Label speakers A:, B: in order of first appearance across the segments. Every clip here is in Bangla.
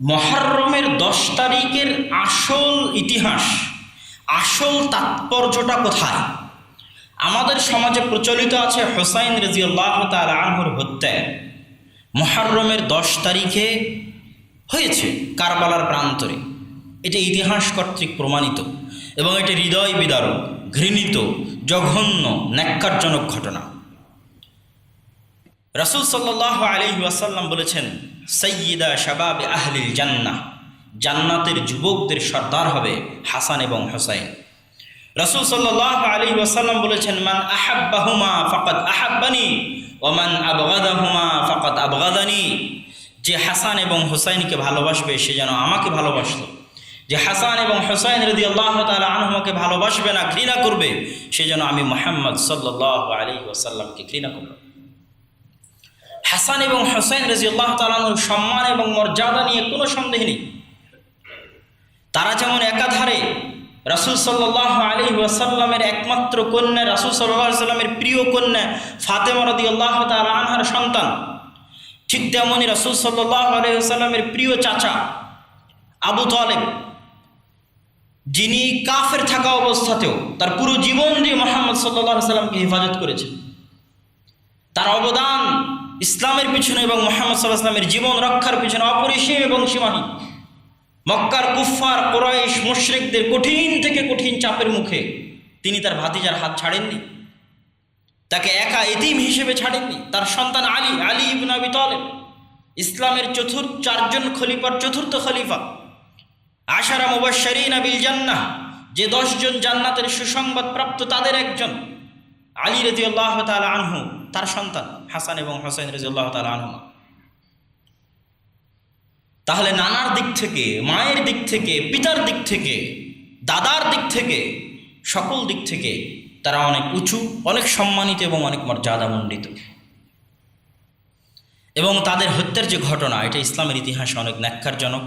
A: মহারমের দশ তারিখের আসল ইতিহাস, আসল তাৎপর্যটা কোথায়? আমাদের সমাজে প্রচলিত আছে হোসাইন রাজিউল্লাহ তাল আনহুর হত্যায় মহারমের দশ তারিখে হয়েছে কারবালার প্রান্তরে। এটা ইতিহাস কর্তৃক প্রমাণিত এবং এটি হৃদয় বিদারক, ঘৃণিত, জঘন্য, ন্যাক্কারজনক ঘটনা। রাসুল সাল্লাহ আলহি ওয়াসাল্লাম বলেছেন সৈয়দা শাবাব আহলিল জান্না জান্নাতের যুবকদের সর্দার হবে হাসান এবং হোসাইন। রসুল সাল্লাহ আলী ওয়াসাল্লাম বলেছেন, মান আহাব্বাহুমা ফকত আহাব্বানি ওমান আবগাদাহুমা ফকত আবগাদানি। যে হাসান এবং হোসাইনকে ভালোবাসবে, সে যেন আমাকে ভালোবাসলো যে হাসান এবং হোসাইন রদি আল্লাহ তালা আনহুমাকে ভালোবাসবে না, ঘৃণা করবে, সে যেন আমি মোহাম্মদ সাল্লাহ আলী ওয়াসাল্লামকে ঘৃণা করব হাসান এবং হোসাইন রাজি আল্লাহ তালানুর সম্মান এবং মর্যাদা নিয়ে কোনো সন্দেহ নেই। তারা যেমন একাধারে রাসুল সাল্লাহ আলী ওয়াসাল্লামের একমাত্র কন্যা, রাসুল সাল্লাহ সাল্লামের প্রিয় কন্যা ফাতেমা রদি আল্লাহ তালা আনহার সন্তান, ঠিক তেমনই রাসুল সাল্লাহ আলী ওসাল্লামের প্রিয় চাচা আবু তালেব, যিনি কাফের থাকা অবস্থাতেও তার পুরো জীবন দিয়ে মোহাম্মদ সাল্লাহ সাল্লামকে হেফাজত করেছেন। তার অবদান ইসলামের পিছনে এবং মোহাম্মদ সাল্লাহ সাল্লামের জীবন রক্ষার পিছনে অপরিসীম এবং সীমাহীন। মক্কার কুফার কোরাইশ মুশরিকদের কঠিন থেকে কঠিন চাপের মুখে তিনি তার ভাতিজার হাত ছাড়েননি। তাকে একা এতিম হিসেবে ছাড়েননি। তার সন্তান আলী আলী ইবন আবি তালেব, ইসলামের চতুর্থ, চারজন খলিফার চতুর্থ খলিফা। আশারা মুবাশশারিন বিল জান্নাহ, যে দশজন জান্নাতের সুসংবাদ প্রাপ্ত তাদের একজন। আলী রাজি আল্লাহ তালা আনহু, তার সন্তান হাসান এবং হোসেন রাজি আল্লাহ তালা আনহুমা। তাহলে নানার দিক থেকে, মায়ের দিক থেকে, পিতার দিক থেকে, দাদার দিক থেকে, সকল দিক থেকে তারা অনেক উঁচু, অনেক সম্মানিত এবং অনেক মর্যাদামণ্ডিত এবং তাদের হত্যার যে ঘটনা, এটা ইসলামের ইতিহাসে অনেক ন্যাক্কারজনক,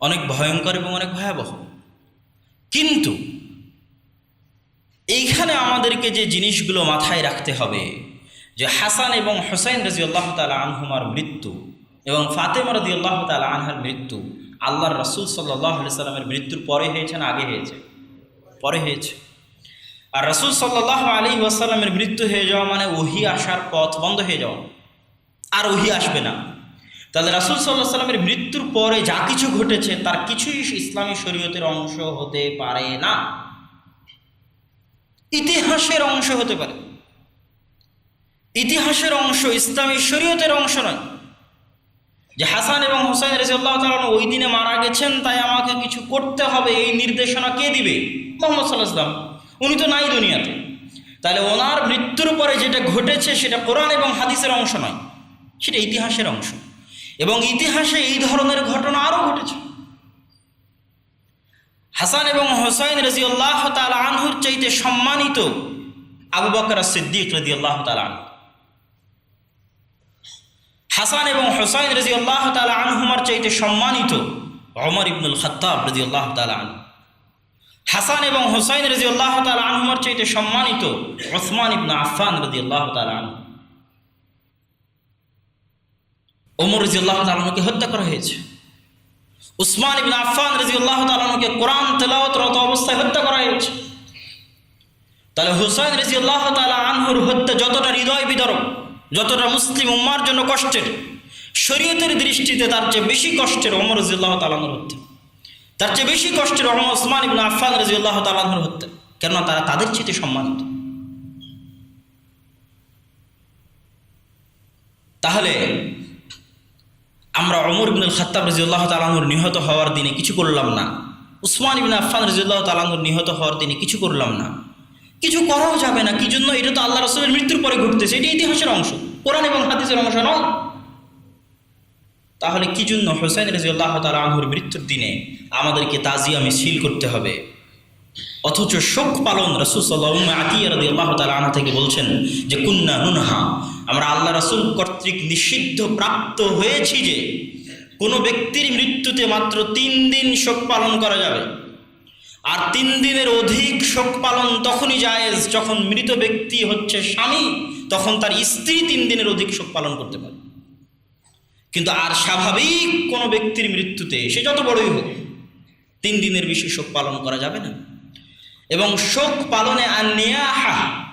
A: অনেক ভয়ঙ্কর এবং অনেক ভয়াবহ। কিন্তু এইখানে আমাদেরকে যে জিনিসগুলো মাথায় রাখতে হবে, যে হাসান এবং হোসাইন রাজি আল্লাহ তালা আনহুমার মৃত্যু এবং ফাতেমা রদি আল্লাহ তালা আনহার মৃত্যু আল্লাহর রসুল সাল্লাহ সাল্লামের মৃত্যুর পরে হয়েছে না আগে হয়েছে? পরে হয়েছে। আর রসুল সাল্লাহ আলী ওয়াসাল্লামের মৃত্যু হয়ে যাওয়া মানে ওহি আসার পথ বন্ধ হয়ে যাওয়া। আর ওহি আসবে না। তাহলে রাসুল সাল্লাহ সাল্লামের মৃত্যুর পরে যা কিছু ঘটেছে, তার কিছুই ইসলামী শরীয়তের অংশ হতে পারে না। ইতিহাসের অংশ হতে পারে। ইতিহাসের অংশ, ইসলামী শরীয়তের অংশ নয়। যে হাসান এবং হোসাইন রাজিউল্লাহ তালন ওই দিনে মারা গেছেন, তাই আমাকে কিছু করতে হবে, এই নির্দেশনা কে দিবে? মোহাম্মদ সাল্লাহ ইসলাম উনি তো নাই দুনিয়াতে। তাহলে ওনার মৃত্যুর পরে যেটা ঘটেছে, সেটা কোরআন এবং হাদিসের অংশ নয়, সেটা ইতিহাসের অংশ। এবং ইতিহাসে এই ধরনের ঘটনা আরও ঘটেছে। হাসান এবং হোসাইন রাজি আল্লাহ তালা আনহুর চাইতে সম্মানিত আবু বকর সিদ্দিক রাজি আল্লাহ তালা হাসান এবং হোসাইন রাজি আল্লাহ তালা আনহুমার চাইতে সম্মানিত অমর ইবনুল খত্তাব রাজি আল্লাহ তালা হাসান এবং হোসাইন রাজি আল্লাহ তালা আনহুমার চাইতে সম্মানিত ওসমান ইবনু আফান রাজি আল্লাহ তালা ওমর রাজি আল্লাহ তালাকে হত্যা করা হয়েছে। উসমান ইবিন আফান রাজি আল্লাহ তালাকে কোরআন তেলাওতরত অবস্থায় হত্যা করা হয়েছে। তাহলে হুসাইন রাজি আল্লাহ তালা আনহুর হত্যা যতটা হৃদয় বিদরক, যতটা মুসলিম উম্মার জন্য কষ্টের, শরীয়তের দৃষ্টিতে তার চেয়ে বেশি কষ্টের ওমর রাজি আল্লাহ তালানুর হত্যা। তার চেয়ে বেশি কষ্টের ওমর ওসমান ইবিন আফান রাজি আল্লাহ তালাহুর হত্যা, কেননা তারা তাদের চেয়ে সম্মানিত। তাহলে আমরা অমর ইবিনুল খাত্তাব রাজিউল্লাহ তালাহুর নিহত হওয়ার দিনে কিছু করলাম না। উসমান ইবিন আফান রাজিউল্লাহ তালাহুর নিহত হওয়ার দিনে কিছু করলাম না। কিছু করাও যাবে না, কি জন্য? এটা তো আল্লাহ রসুলের মৃত্যুর পরে ঘটতেছে, এটি ইতিহাসের অংশ, কোরআন এবং হাদিসের অংশ নয়। তাহলে কি জন্য হোসেন রাজিউল্লাহ তালাহুর মৃত্যুর দিনে আমাদেরকে তাজিয়া মিছিল করতে হবে? অথচ শোক পালন রসুল সাল্লাহ আতিয়া রদি আল্লাহ তালা থেকে বলছেন যে, কুন্না নুনহা। আমরা আল্লাহ রসুল কর্তৃক নিষিদ্ধ প্রাপ্ত হয়েছি যে, কোনো ব্যক্তির মৃত্যুতে মাত্র তিন দিন শোক পালন করা যাবে। আর তিন দিনের অধিক শোক পালন তখনই জায়েজ যখন মৃত ব্যক্তি হচ্ছে স্বামী, তখন তার স্ত্রী তিন দিনের অধিক শোক পালন করতে পারে। কিন্তু আর স্বাভাবিক কোনো ব্যক্তির মৃত্যুতে সে যত বড়ই হোক, তিন দিনের বেশি শোক পালন করা যাবে না। এবং শোক পালনে আর নেয়াহা।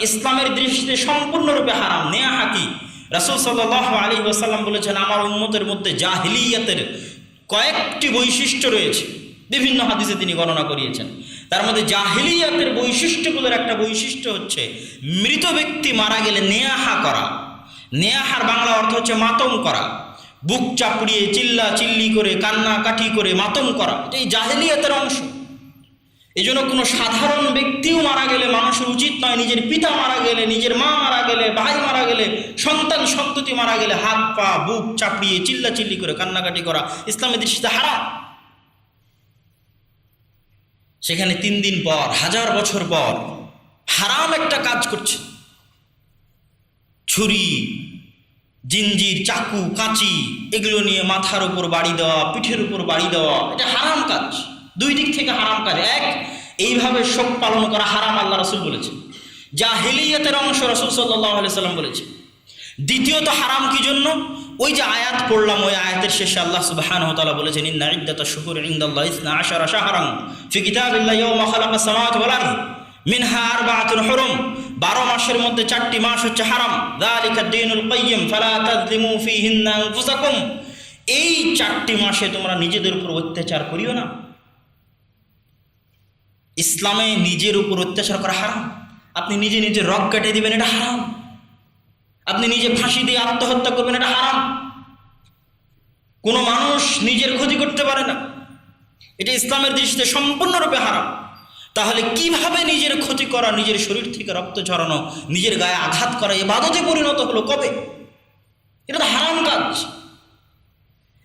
A: ইসলামের দৃষ্টিতে সম্পূর্ণরূপে হারাম। নেয়াহা কি? রাসুল সাল্লাহ আলী ওসাল্লাম বলেছেন, আমার উন্মতের মধ্যে জাহিলিয়াতের কয়েকটি বৈশিষ্ট্য রয়েছে। বিভিন্ন হাদিসে তিনি গণনা করিয়েছেন। তার মধ্যে জাহিলিয়াতের বৈশিষ্ট্যগুলোর একটা বৈশিষ্ট্য হচ্ছে, মৃত ব্যক্তি মারা গেলে নেয়াহা করা। নেয়াহার বাংলা অর্থ হচ্ছে মাতম করা। বুক চাপড়িয়ে চিল্লা চিল্লি করে কান্না কাঠি করে মাতম করা। এটা এই জাহেলিয়াতের অংশ। এই জন্য কোনো সাধারণ ব্যক্তিও মারা গেলে, মানুষের উচিত নয় নিজের পিতা মারা গেলে, নিজের মা মারা গেলে, ভাই মারা গেলে, সন্তান সন্ততি মারা গেলে হাত, পা, বুক চাপড়িয়ে চিল্লা চিল্লি করে কান্নাকাটি করা ইসলামের দৃষ্টিতে হারা সেখানে তিন দিন পর, হাজার বছর পর হারাম একটা কাজ করছে। ছুরি, জিঞ্জির, চাকু, কাঁচি, এগুলো নিয়ে মাথার উপর বাড়ি দেওয়া, পিঠের উপর বাড়ি দেওয়া, এটা হারাম কাজ। দুই দিক থেকে হারাম কাজ। এক, এইভাবে শোক পালন করা হারাম আল্লাহ রসুল বলেছে যা হেলিয়াতের অংশ রসুল সাল্লাহ সাল্লাম বলেছে দ্বিতীয়ত হারাম কি জন্য? ওই যে আয়াত পড়লাম, ওই আয়াতের শেষে আল্লাহ সুবহান তাআলা বলেছেন, ইন্না ইদ্দাতা শুহুর ইনদাল্লাহ ইসনা আশারা শাহরান ফি কিতাবিল্লাহ ইয়াওমা খালাকা সামাওয়াতি ওয়াল আরদ। মিনহা আরবাআতুন হুরুম। 12 মাসের মধ্যে চারটি মাস হচ্ছে হারাম। যালিকা দীনুল কাইয়্যিম, ফালা তাযলিমু ফীহিন্না আনফুসাকুম। এই চারটি মাসে তোমরা নিজেদের উপর অত্যাচার করিও না। ইসলামে নিজের উপর অত্যাচার করা হারাম। আপনি নিজে নিজে রক কেটে দিবেন, এটা হারাম। আপনি নিজে ফাঁসি দিয়ে আত্মহত্যা করবেন, এটা হারাম। কোনো মানুষ নিজের ক্ষতি করতে পারে না। এটা ইসলামের দৃষ্টিতে সম্পূর্ণরূপে হারাম। তাহলে কীভাবে নিজের ক্ষতি করা, নিজের শরীর থেকে রক্ত ঝরানো, নিজের গায়ে আঘাত করা এ বাদতে পরিণত হলো কবে? এটা তো হারাম কাজ।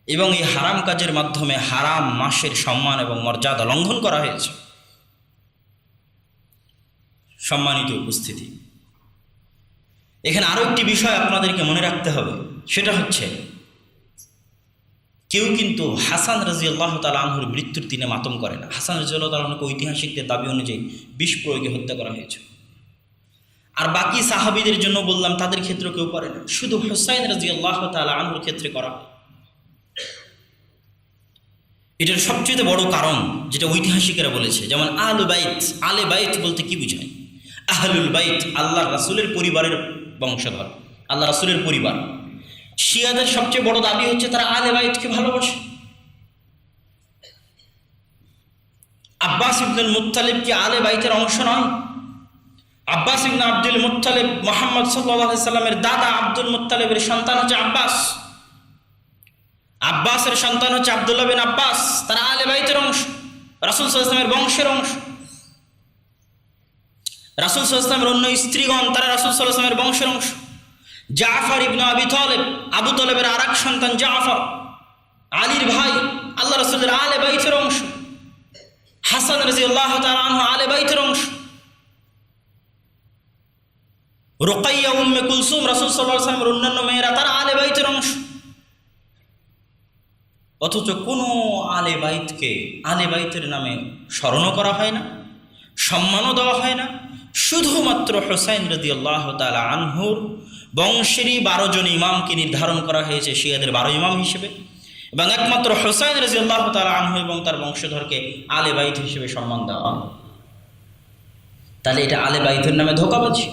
A: এবং এই হারাম কাজের মাধ্যমে হারাম মাসের সম্মান এবং মর্যাদা লঙ্ঘন করা হয়েছে। সম্মানিত উপস্থিতি। এখানে আরও একটি বিষয় আপনাদেরকে মনে রাখতে হবে, সেটা হচ্ছে, কেউ কিন্তু হাসান রাজি আল্লাহ তালাহুর মৃত্যুর দিনে মাতম করে না। হাসান রাজি আল্লাহ তালাহকে ঐতিহাসিকদের দাবি অনুযায়ী বিষ প্রয়োগে হত্যা করা হয়েছে। আর বাকি সাহাবিদের জন্য বললাম, তাদের ক্ষেত্রে কেউ করে না। শুধু হুসাইন রাজি আল্লাহ আনহুর ক্ষেত্রে করা হয়। এটার সবচেয়ে বড় কারণ, যেটা ঐতিহাসিকেরা বলেছে, যেমন আল বাইত, আলে বাইত বলতে কি বুঝায়? আহলুল বাইত আল্লাহ রাসুলের পরিবারের বংশধর আল্লাহ রাসুলের পরিবার। শিয়াদের সবচেয়ে বড় দাবি হচ্ছে তারা আলে বাইতকে ভালোবাসে। আব্বাস ইবনুল মুত্তালিব কি আলে বাইতের অংশ নয় Abbas ibn Abdul Muttalib Muhammad সাল্লাহ সাল্লামের দাদা আব্দুল মুত্তালিবের সন্তান হচ্ছে আব্বাস। আব্বাসের সন্তান হচ্ছে আবদুল্লাহ বিন আব্বাস, তারা আলে বাইতের অংশ, রাসুল সাল্লামের বংশের অংশ। রাসুল সাল্লামের অন্য স্ত্রীগণ, তারা রাসুল সাল্লামের বংশের অংশ। জাফর ইবনু আবি তলেব, আবু তলেবের আর সন্তান জাফর। আলীর ভাই, আল্লাহ রসুলের আলে বাইতের অংশ। হাসান রাজি আল্লাহ তালহ আলে বাইতের অংশ। রোকাইয়া উম্মে কুলসুম, রাসুল সাল্লাহ সাল্লামের অন্যান্য মেয়েরা, তারা আলে বাইতের অংশ। অথচ কোনো আলে বাইতকে আলে বাইতের নামে স্মরণও করা হয় না, সম্মানও দেওয়া হয় না। শুধুমাত্র হোসাইন রদি আল্লাহ তালা আনহুর বংশেরই বারো জন ইমামকে নির্ধারণ করা হয়েছে, শিয়াদের বারো ইমাম হিসেবে। এবং একমাত্র হোসাইন রাজি আল্লাহ তালা আনহু এবং তার বংশধরকে আলে বাইত হিসেবে সম্মান দেওয়া হয়। তাহলে এটা আলে বাইতের নামে ধোকাবাজি।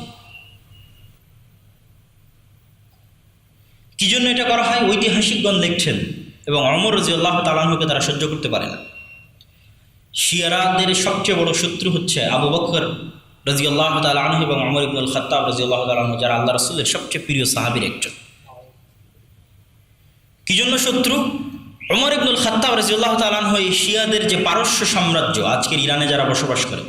A: কি জন্য এটা করা হয়? ঐতিহাসিকগণ দেখছেন এবং অমর রাজি আল্লাহ তালাহুকে তারা সহ্য করতে পারে না। শিয়ারাদের সবচেয়ে বড় শত্রু হচ্ছে আবু বকর। রাজি আল্লাহ তালাহ এবং অমর ইবনুল খত্তাব রাজি আল্লাহ তালাহ যারা আল্লাহ রসুলের সবচেয়ে প্রিয় সাহাবির একজন। কি জন্য শত্রু? অমর ইবনুল খত্তাব রাজি আল্লাহ তালাহ এই শিয়াদের যে পারস্য সাম্রাজ্য আজকের ইরানে যারা বসবাস করে,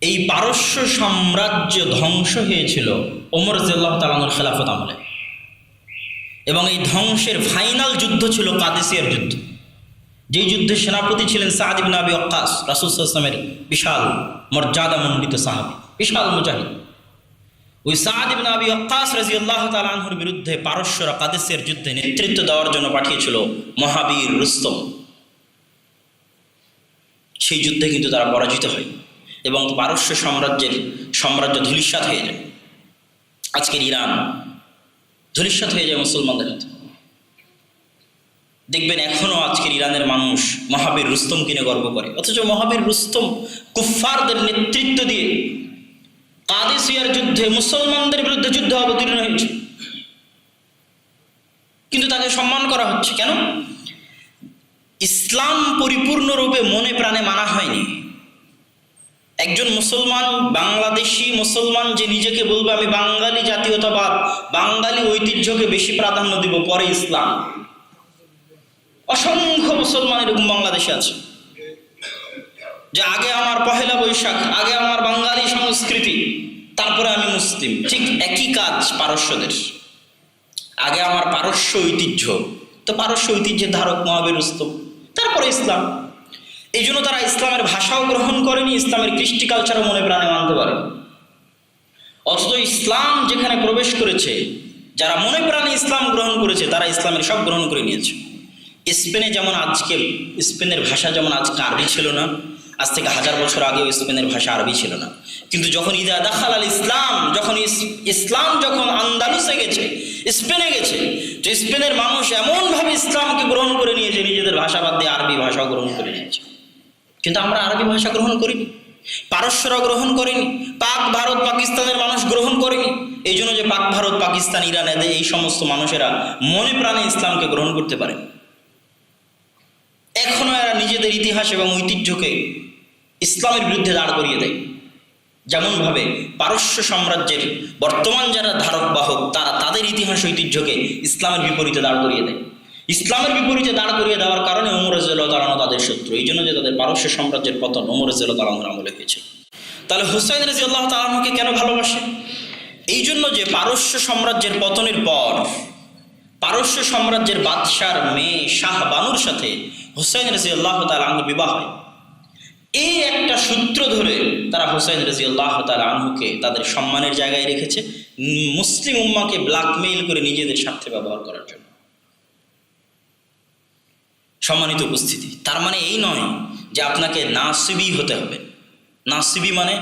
A: এই পারস্য সাম্রাজ্য ধ্বংস হয়েছিল ওমর রাজি আল্লাহ তালাহুর খেলাফত আমলে। এবং এই ধ্বংসের ফাইনাল যুদ্ধ ছিল কাদেসিয়ার যুদ্ধ। যেই যুদ্ধের সেনাপতি ছিলেন সাহাদিব নাবি অক্কাস রাসুলামের বিশাল মর্যাদামণ্ডিত সাহাবি, বিশাল মুজাহিদ। ওই সাহাদিব নাবি অক্কাস রাজি আল্লাহ তালাহুর বিরুদ্ধে পারস্যরা কাদেসিয়ার যুদ্ধে নেতৃত্ব দেওয়ার জন্য পাঠিয়েছিল মহাবীর রুস্তম। সেই যুদ্ধে কিন্তু তারা পরাজিত হয় এবং পারস্য সাম্রাজ্যের সাম্রাজ্য ধূলিসাৎ হয়ে যায়। আজকের ইরান ধূলিসাৎ হয়ে যায় মুসলমানদের হাতে। দেখবেন এখনও আজকের ইরানের মানুষ মহাবীর রুস্তম কিনে গর্ব করে। অথচ মহাবীর রুস্তম কুফফারদের নেতৃত্ব দিয়ে কাদেসিয়ার যুদ্ধে মুসলমানদের বিরুদ্ধে যুদ্ধ অবতীর্ণ হয়েছে। কিন্তু তাকে সম্মান করা হচ্ছে কেন? ইসলাম পরিপূর্ণরূপে মনে প্রাণে মানা হয়নি। একজন মুসলমান, বাংলাদেশি মুসলমান যে নিজেকে বলবে, আমি বাঙালি জাতীয়তাবাদ, বাঙালি ঐতিহ্যকে বেশি প্রাধান্য দিব পরে ইসলাম। অসংখ্য মুসলমান এরকম বাংলাদেশে আছে। যে আগে আমার পহেলা বৈশাখ, আগে আমার বাঙালি সংস্কৃতি, তারপরে আমি মুসলিম। ঠিক একই কাজ পারস্যদের। আগে আমার পারস্য ঐতিহ্য। তো পারস্য ঐতিহ্যের ধারক মহাবীর তারপরে ইসলাম। এই জন্য তারা ইসলামের ভাষাও গ্রহণ করেনি, ইসলামের কৃষ্টি কালচারও মনে প্রাণে মানতে পারে অথচ ইসলাম যেখানে প্রবেশ করেছে, যারা মনে প্রাণে ইসলাম গ্রহণ করেছে, তারা ইসলামের সব গ্রহণ করে নিয়েছে। স্পেনে যেমন আজকে, স্পেনের ভাষা যেমন আজকে আরবি ছিল না, আজ থেকে হাজার বছর আগেও স্পেনের ভাষা আরবি ছিল না। কিন্তু যখন ইদা দাখাল আল ইসলাম, যখন ইসলাম যখন আন্দালুসে গেছে, স্পেনে গেছে, তো স্পেনের মানুষ এমনভাবে ইসলামকে গ্রহণ করে নিয়েছে, নিজেদের ভাষা বাদ দিয়ে আরবি ভাষাও গ্রহণ করে নিয়েছে। কিন্তু আমরা আরবি ভাষা গ্রহণ করিনি পারস্যরা গ্রহণ করেনি, পাক ভারত পাকিস্তানের মানুষ গ্রহণ করেনি। এই জন্য যে পাক ভারত, পাকিস্তান, ইরান, এদের এই সমস্ত মানুষেরা মনে প্রাণে ইসলামকে গ্রহণ করতে পারে এখনও এরা নিজেদের ইতিহাস এবং ঐতিহ্যকে ইসলামের বিরুদ্ধে দাঁড় করিয়ে দেয়। যেমনভাবে পারস্য সাম্রাজ্যের বর্তমান যারা ধারক বাহক তারা তাদের ইতিহাস, ঐতিহ্যকে ইসলামের বিপরীতে দাঁড় করিয়ে দেয়। ইসলামের বিপরীতে দাঁড় করিয়ে দেওয়ার কারণে ওমর রাজিয়াল্লাহ তালানো তাদের শত্রু। এই জন্য যে তাদের পারস্য সাম্রাজ্যের পতন ওমর রাজিয়াল্লাহ তালানোর আমলে হয়েছে। তাহলে হুসাইন রাজি আল্লাহ তালাহকে কেন ভালোবাসে? এই জন্য যে পারস্য সাম্রাজ্যের পতনের পর পারস্য সাম্রাজ্যের বাদশার মেয়ে শাহ বানুর সাথে হুসাইন রাজি আল্লাহ তালাহুর বিবাহ হয়। এই একটা সূত্র ধরে তারা হুসাইন রাজি আল্লাহ আনহুকে তাদের সম্মানের জায়গায় রেখেছে, মুসলিম উম্মাকে ব্ল্যাকমেইল করে নিজেদের স্বার্থে ব্যবহার করার জন্য। সম্মানিত উপস্থিতি, তার মানে এই নয় যে আপনাকে নাসিবি হতে হবে। নাসিবি মানে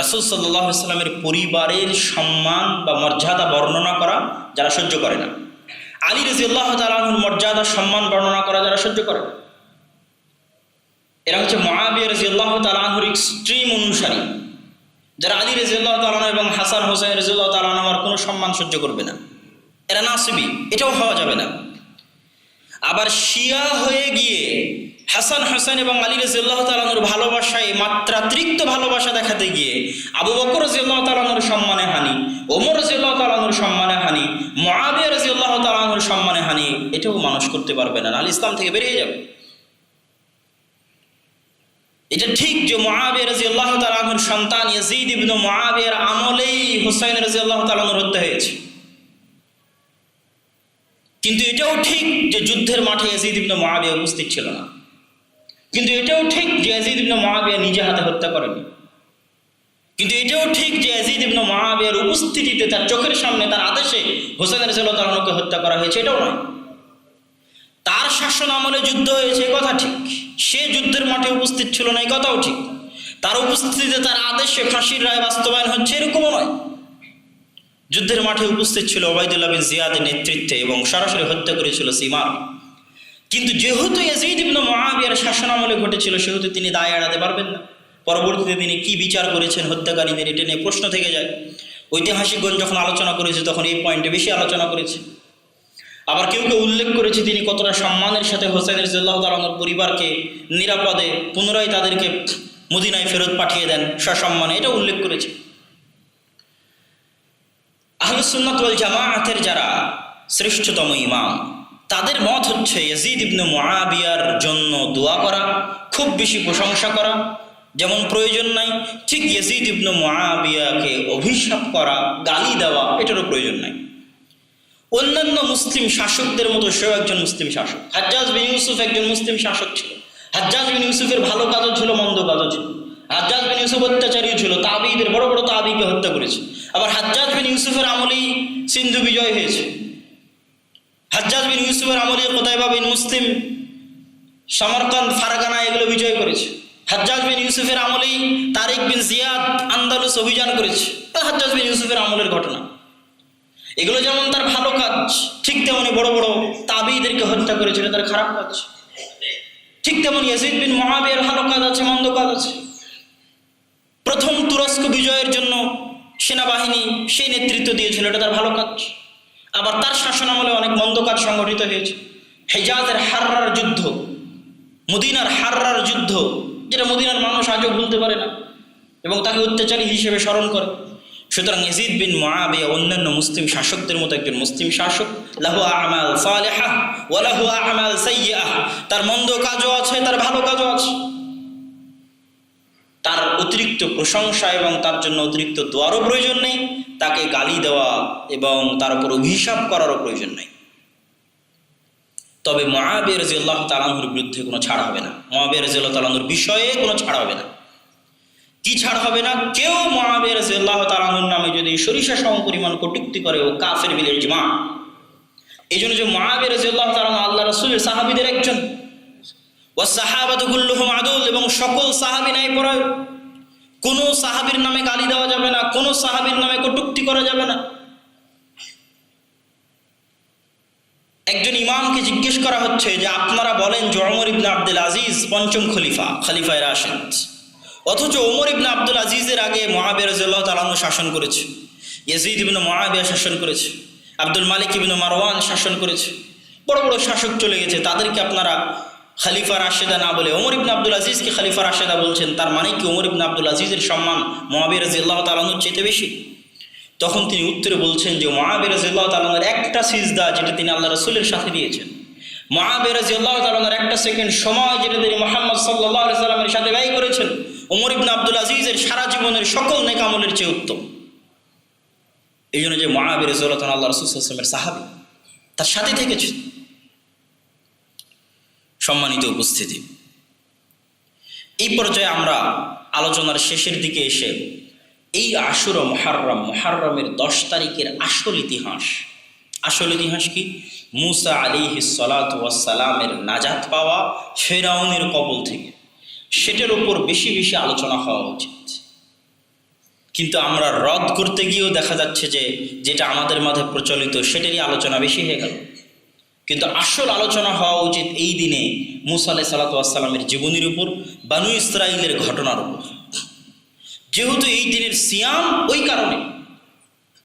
A: রাসুল সাল্লাহ সাল্লামের পরিবারের সম্মান বা মর্যাদা বর্ণনা করা যারা সহ্য করে না। আলী রাজিউল্লাহ তালাহুর মর্যাদা, সম্মান বর্ণনা করা যারা সহ্য করে, এরা হচ্ছে মহাবিয়া রাজিউল্লাহ তালাহুর এক্সট্রিম অনুসারী। যারা আলী রাজিউল্লাহ তালন এবং হাসান হোসেন রাজিউল্লাহ তালন আমার কোনো সম্মান সহ্য করবে না। এরা নাসিবি, এটাও হওয়া যাবে না। আবার শিয়া হয়ে গিয়ে হাসান হাসান এবং আলী রাজিউল্লাহ তালানুর ভালোবাসায় মাত্রাতিরিক্ত ভালোবাসা দেখাতে গিয়ে আবু বকর রাজিউল্লাহ তালানুর সম্মানে হানি, ওমর রাজিউল্লাহ তালানুর সম্মানে হানি মহাবিয়া রাজিউল্লাহ তালানুর সম্মানে হানি, এটাও মানুষ করতে পারবে না আল ইসলাম থেকে বেরিয়ে যাবে। এটা ঠিক যে মহাবিয়া রাজিউল্লাহ তালানুর সন্তান ইয়াজিদ ইবনু মহাবিয়ার আমলেই হুসাইন রাজিউল্লাহ তালানুর হত্যা হয়েছে। কিন্তু এটাও ঠিক যে যুদ্ধের মাঠে ইয়াজিদ ইবনে মুআবিয়া উপস্থিত ছিল না। কিন্তু এটাও ঠিক যে ইয়াজিদ ইবনে মুআবিয়া নিজে হাতে হত্যা করেনি। কিন্তু এটাও ঠিক যে ইয়াজিদ ইবনে মুআবিয়ার উপস্থিতিতে তার চোখের সামনে তার আদেশে হোসেন রাদিয়াল্লাহু তাআলাকে হত্যা করা হয়েছে, এটাও নয়। তার শাসন আমলে যুদ্ধ হয়েছে কথা ঠিক। সে যুদ্ধের মাঠে উপস্থিত ছিল না এই কথাও ঠিক। তার উপস্থিতিতে তার আদেশে ফাঁসির রায় বাস্তবায়ন হচ্ছে, এরকমও নয়। যুদ্ধের মাঠে উপস্থিত ছিল ওবায়দুল্লাহ বিন জিয়াদের নেতৃত্বে এবং সরাসরি হত্যা করেছিল সিমার। কিন্তু যেহেতু ইয়াজিদ ইবনে শাসন আমলে ঘটেছিল, সেহেতু তিনি দায় এড়াতে পারবেন না। পরবর্তীতে তিনি কি বিচার করেছেন হত্যাকারীদের, এটা নিয়ে প্রশ্ন থেকে যায়। ঐতিহাসিকগণ যখন আলোচনা করেছে, তখন এই পয়েন্টে বেশি আলোচনা করেছে। আবার কেউ কেউ উল্লেখ করেছে, তিনি কতটা সম্মানের সাথে হোসেন রাজিয়াল্লাহু তাআলার পরিবারকে নিরাপদে পুনরায় তাদেরকে মদিনায় ফেরত পাঠিয়ে দেন সসম্মানে এটা উল্লেখ করেছে। আহলুসুন্নাত ওয়াল জামাআতের যারা শ্রেষ্ঠতম ইমাম তাদের মত হচ্ছে ইয়াজিদ ইবনে মুআবিয়ার জন্য দোয়া করা, খুব বেশি প্রশংসা করা। যেমন প্রয়োজন নাই, ঠিক ইয়াজিদ ইবনে মুআবিয়াকে অভিশাপ করা, গালি দেওয়া, এটারও প্রয়োজন নাই। অন্যান্য মুসলিম শাসকদের মতো সেও একজন মুসলিম শাসক। হাজ্জাজ বিন ইউসুফ একজন মুসলিম শাসক ছিল। হাজ্জাজ বিন ইউসুফের ভালো কাজও ছিল, মন্দ কাজও ছিল। হাজ্জাজ বিন ইউসুফ অত্যাচারী ছিল, তাবিদের, বড় বড় তাবিকে হত্যা করেছে। আবার হাজ্জাজ বিন ইউসুফের আমলেই সিন্ধু বিজয় হয়েছে। হাজ্জাজ বিন ইউসুফের আমলে কোতাইবা বিন মুসলিম, সামারকান্দ, ফারগানা এগুলো বিজয় করেছে। হাজ্জাজ বিন ইউসুফের আমলেই তারিক বিন জিয়াদ আন্দালুস অভিযান করেছে। হাজ্জাজ বিন ইউসুফের আমলের ঘটনা। এগুলো যেমন তার ভালো কাজ, ঠিক তেমনি বড় বড় তাবিদেরকে হত্যা করেছিল তার খারাপ কাজ। ঠিক তেমন ইয়াজিদ বিন মহাবিয়ার ভালো কাজ আছে, মন্দ কাজ আছে। প্রথম তুরস্ক বিজয়ের জন্য সেনাবাহিনী সেই নেতৃত্ব দিয়েছিল, এটা তার ভালো কাজ। আবার তার শাসনামলে অনেক মন্দ কাজ সংগঠিত হয়েছে। হেজাজের হাররার যুদ্ধ, মদিনার হাররার যুদ্ধ, যেটা মদিনার মানুষ আজও ভুলতে পারে না এবং তাকে অত্যাচারী হিসেবে স্মরণ করে। সুতরাং ইজিদ বিন মুআবিয়া অন্যান্য মুসলিম শাসকদের মতো একজন মুসলিম শাসক, লাহু আমাল সালেহা ওয়া লাহু আমাল সাইয়্যাহ তার মন্দ কাজও আছে, তার ভালো কাজও আছে। তার অতিরিক্ত প্রশংসা এবং তার জন্য অতিরিক্ত দোয়ারও প্রয়োজন নেই, তাকে গালি দেওয়া এবং তার উপর অভিশাপ করারও প্রয়োজন নেই। তবে মহাবের রাজিউল্লাহ তালাহুর বিরুদ্ধে কোনো ছাড় হবে না। মহাবের রাজিউল্লাহ তালাহুর বিষয়ে কোনো ছাড় হবে না। কি ছাড় হবে না? কেউ মহাবের রাজিউল্লাহ তালাহুর নামে যদি সরিষা সম পরিমাণ কটুক্তি করে ও কাফের বিলে ইজমা। এই জন্য যে মহাবের রাজিউল্লাহ তালাহ আল্লাহ রসুলের সাহাবিদের একজন ও সাহাবাদুল্লুহম আদুল এবং সকল সাহাবি নাই পড়ায় কোনো সাহাবির নামে গালি দেওয়া যাবে না, কোনো সাহাবির নামে কটুক্তি করা যাবে না। একজন ইমামকে জিজ্ঞেস করা হচ্ছে যে, আপনারা বলেন যে ওমর ইবনে আব্দুল আজিজ পঞ্চম খলিফা, খলিফায় রাশেদ। অথচ ওমর ইবনে আব্দুল আজিজের আগে মহাবিয়া রাজিয়াল্লাহ তালানু শাসন করেছে। ইয়াজিদ ইবনে মহাবিয়া শাসন করেছে। আব্দুল মালিক ইবনে মারওয়ান শাসন করেছে। বড় বড় শাসক চলে গেছে। তাদেরকে আপনারা খালিফা রাশেদা না বলে ওমর ইবনে আব্দুল আজিজকে খালিফা রাশেদা বলছেন? তার মানে কি ওমর ইবনে আব্দুল আজিজের সম্মান মহাবীর রাজিয়াল্লাহ তালানুর চেয়ে বেশি? তখন তিনি উত্তরে বলছেন যে মহাবের রাজিউল্লাহ তালানোর একটা সিজদা যেটা তিনি আল্লাহ রসুলের সাথে দিয়েছেন। মহাবীর রাজিউল্লাহ তালানোর একটা সেকেন্ড সময় যেটা তিনি মোহাম্মদ সাল্লাহ সাল্লামের সাথে ব্যয় করেছেন, ওমর ইবনে আব্দুল আজিজের সারা জীবনের সকল নেকামলের চেয়ে উত্তম। এই জন্য যে মহাবের রাজিউল্লাহ আল্লাহ রসুলের সাহাবি, তার সাথে থেকেছে সম্মানিত উপস্থিতি। এই পর্যায়ে আমরা আলোচনার শেষের দিকে এসে এই আশুর মহারম মহারমের দশ তারিখের আসল ইতিহাস আসল ইতিহাস কি? মুসা আলী সালামের নাজাত পাওয়া ফেরাউনের কবল থেকে। সেটার উপর বেশি বেশি আলোচনা হওয়া উচিত। কিন্তু আমরা রদ করতে গিয়েও দেখা যাচ্ছে যে, যেটা আমাদের মাঝে প্রচলিত, সেটারই আলোচনা বেশি হয়ে গেল। কিন্তু আসল আলোচনা হওয়া উচিত এই দিনে মুসা সালাতামের জীবনীর উপর, বানু ইসরায়েলের ঘটনার উপর। যেহেতু এই দিনের সিয়াম ওই কারণে।